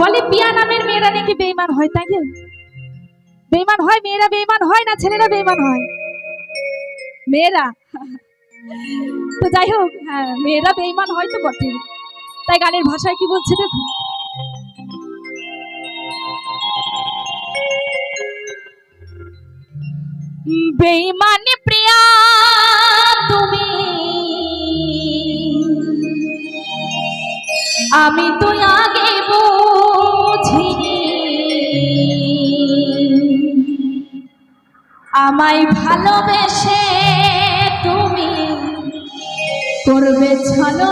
বলে, পিয়া নামের মেয়েরা নাকি বেইমান হয়, তাই বেইমান হয়, মেয়েরা বেইমান হয় না, ছেলেরা বেইমান হয়? মেয়েরা? তো যাই হোক হ্যাঁ মেয়েরা বেইমান হয় তো বটে। তাই গানের ভাষায় কি বলছে দেখুন। বেইমানি প্রিয়া, তুমি, আমি তো আগে আমায় ভালোবেসে তুমি করবে ছলো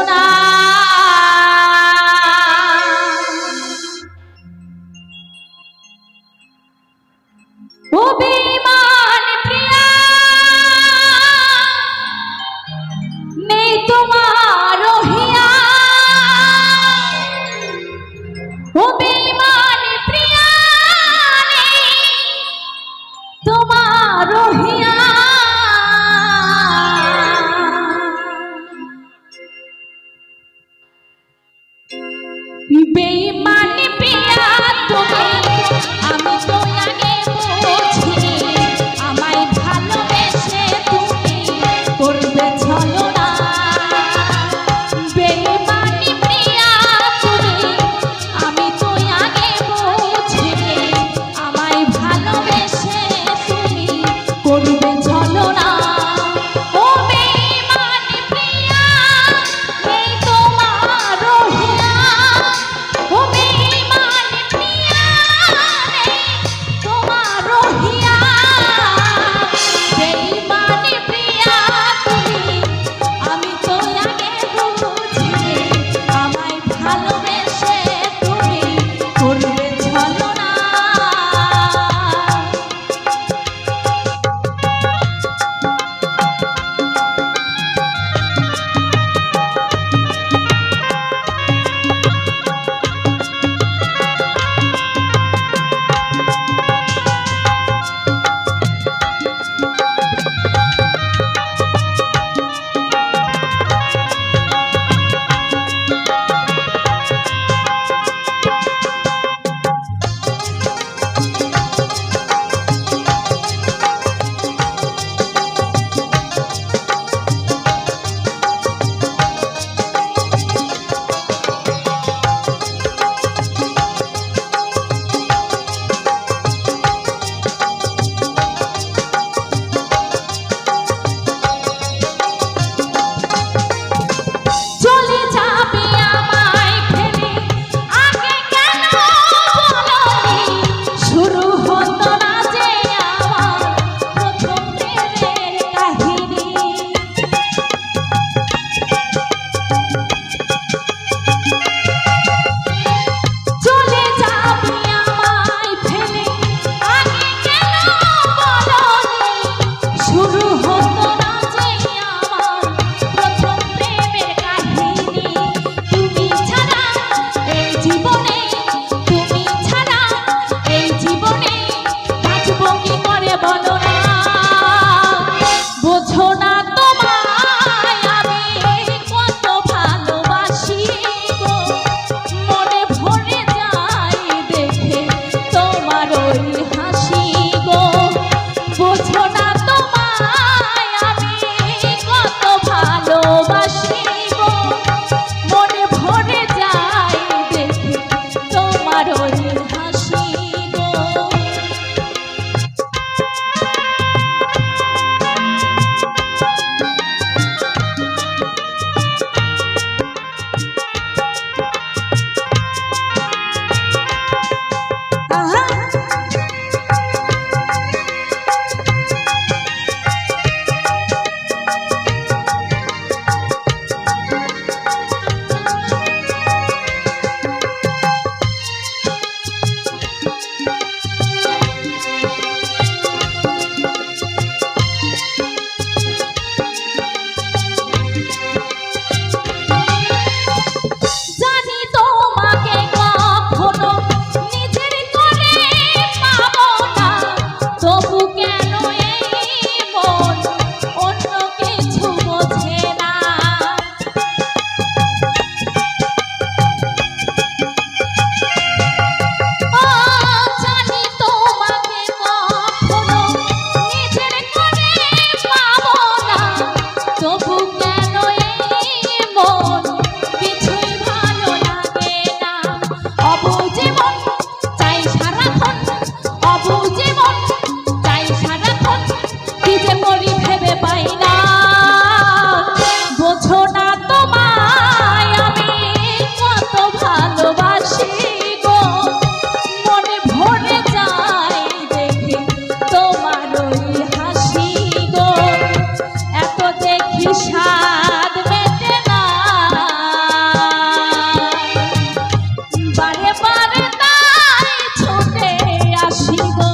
স্বাদ মেটে না বারে বারে তাই ছুটে আসি গো।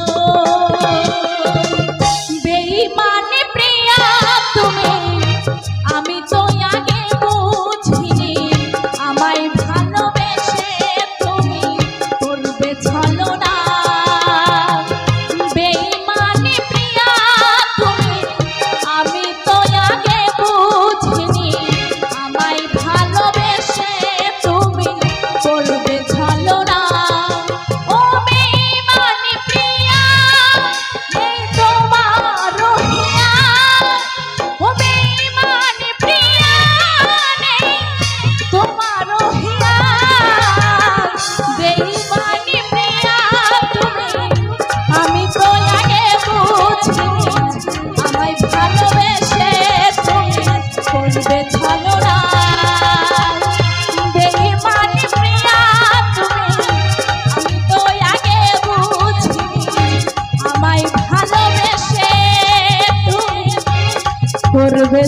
প্রিয়া তুমি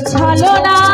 ছালো না